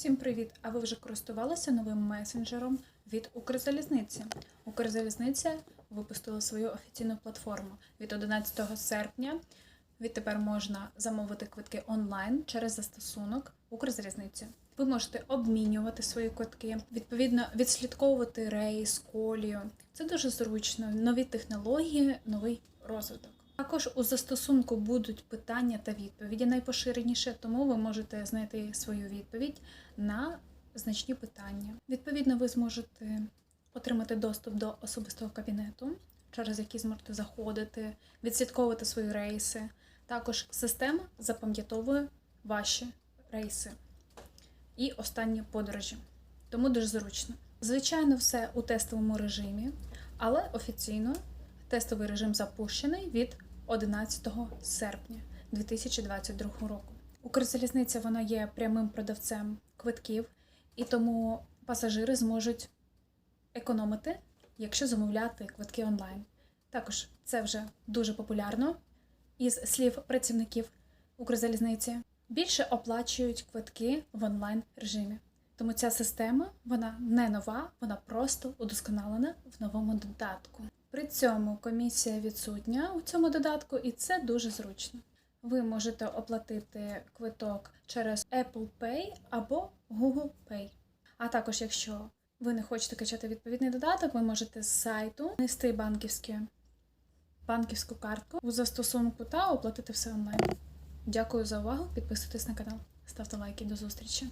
Всім привіт! А ви вже користувалися новим месенджером від Укрзалізниці? Укрзалізниця випустила свою офіційну платформу від 11 серпня. Відтепер можна замовити квитки онлайн через застосунок Укрзалізниці. Ви можете обмінювати свої квитки, відповідно відслідковувати рейс, колію. Це дуже зручно. Нові технології, новий розвиток. Також у застосунку будуть питання та відповіді найпоширеніше, тому ви можете знайти свою відповідь на значні питання. Відповідно, ви зможете отримати доступ до особистого кабінету, через який зможете заходити, відслідковувати свої рейси. Також система запам'ятовує ваші рейси і останні подорожі. Тому дуже зручно. Звичайно, все у тестовому режимі, але офіційно тестовий режим запущений від 11 серпня 2022 року. Укрзалізниця вона є прямим продавцем квитків, і тому пасажири зможуть економити, якщо замовляти квитки онлайн. Також це вже дуже популярно. Із слів працівників Укрзалізниці більше оплачують квитки в онлайн режимі. Тому ця система вона не нова, вона просто удосконалена в новому додатку. При цьому комісія відсутня у цьому додатку, і це дуже зручно. Ви можете оплатити квиток через Apple Pay або Google Pay. А також, якщо ви не хочете качати відповідний додаток, ви можете з сайту нести банківські, банківську картку у застосунку та оплатити все онлайн. Дякую за увагу. Підписуйтесь на канал, ставте лайки. До зустрічі!